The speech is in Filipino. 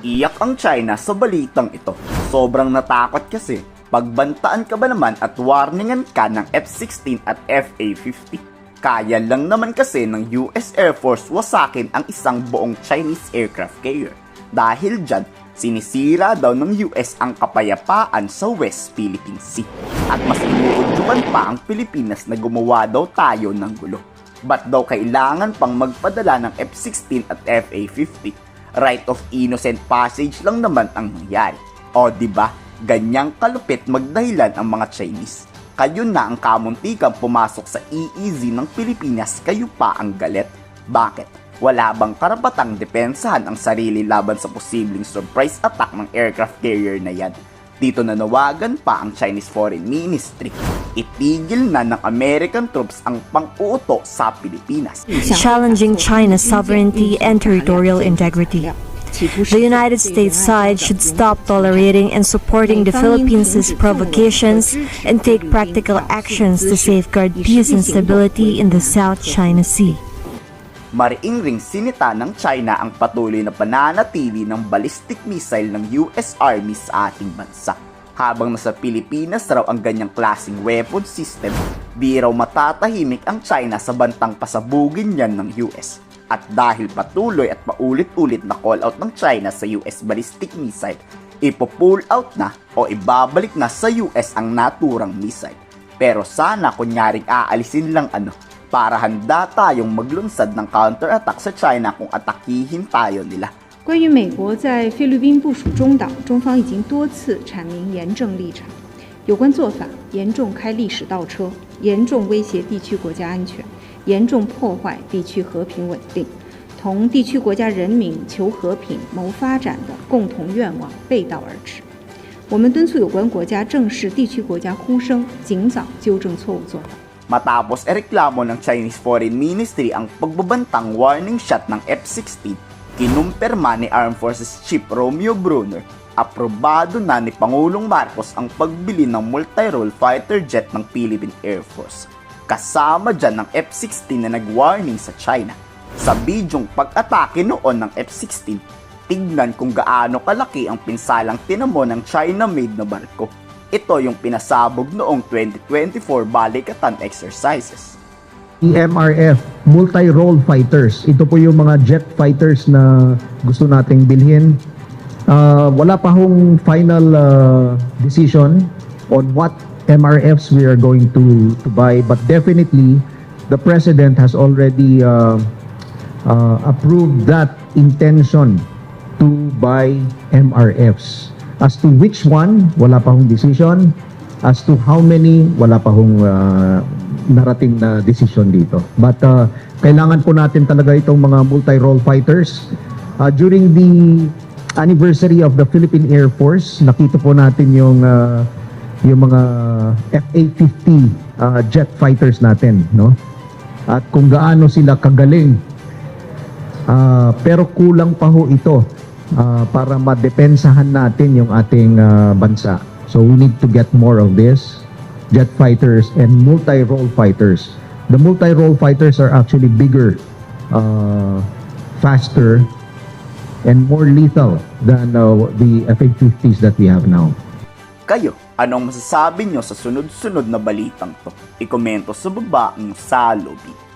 Iyak ang China sa balitang ito. Sobrang natakot kasi. Pagbantaan ka ba naman at warningan ka ng F-16 at FA-50? Kaya lang naman kasi ng US Air Force wasakin ang isang buong Chinese aircraft carrier. Dahil dyan, sinisira daw ng US ang kapayapaan sa West Philippine Sea. At mas inuudyukan pa ang Pilipinas na gumawa daw tayo ng gulo. Ba't daw kailangan pang magpadala ng F-16 at FA-50? Right of innocent passage lang naman ang nangyari. O di ba? Ganyang kalupit magdahilan ang mga Chinese. Kayo na ang kamuntikang pumasok sa EEZ ng Pilipinas, kayo pa ang galit. Bakit? Wala bang karapatang depensahan ang sarili laban sa posibleng surprise attack ng aircraft carrier na yan? Dito nanawagan pa ang Chinese Foreign Ministry. Itigil na ng American troops ang pang-uuto sa Pilipinas. challenging China's sovereignty and territorial integrity. The United States side should stop tolerating and supporting the Philippines' provocations and take practical actions to safeguard peace and stability in the South China Sea. Mariing sinita ng China ang patuloy na pananatili ng ballistic missile ng US Army sa ating bansa. Habang nasa Pilipinas raw ang ganyang klaseng weapon system, di raw matatahimik ang China sa bantang pasabugin yan ng US. At dahil patuloy at paulit-ulit na call out ng China sa US ballistic missile, ipo-pull out na o ibabalik na sa US ang naturang missile. Pero sana kunyaring aalisin lang ano, para handa tayong maglunsad ng counterattack sa China kung atakihin tayo nila. 关于美国在菲律宾部署中岛，中方已经多次阐明严正立场，有关做法严重开历史倒车，严重威胁地区国家安全，严重破坏地区和平稳定，同地区国家人民求和平、谋发展的共同愿望背道而驰。我们敦促有关国家正视地区国家呼声，尽早纠正错误做法。Matapos ereklamo ng Chinese Foreign Ministry ang pagbabantang warning shot ng F-16, kinumpirma ni Armed Forces Chief Romeo Brunner, aprobado na ni Pangulong Marcos ang pagbili ng multi-role fighter jet ng Philippine Air Force. Kasama dyan ng F-16 na nag-warning sa China. Sa bidyong pag-atake noon ng F-16, tignan kung gaano kalaki ang pinsalang tinamo ng China-made na barko. Ito yung pinasabog noong 2024 balikatan exercises. EMRF, multi-role fighters. Ito po yung mga jet fighters na gusto nating bilhin. Ah, wala pa hong final ah, decision on what MRFs we are going to, to buy, but definitely the President has already ah, ah, approved that intention to buy MRFs. As to which one, wala pa hong decision. As to how many, wala pa hong ah, narating na decision dito. But uh, kailangan po natin talaga itong mga multi-role fighters. Uh, during the anniversary of the Philippine Air Force, nakita po natin yung uh, yung mga FA-50 uh, jet fighters natin, no? At kung gaano sila kagaling. Uh, pero kulang pa ho ito uh, para madepensahan natin yung ating uh, bansa. So we need to get more of this jet fighters and multi-role fighters. The multi-role fighters are actually bigger, uh, faster, and more lethal than uh, the FA-50s that we have now. Kayo, anong masasabi nyo sa sunod-sunod na balitang to? Ikomento sa baba ang salobi.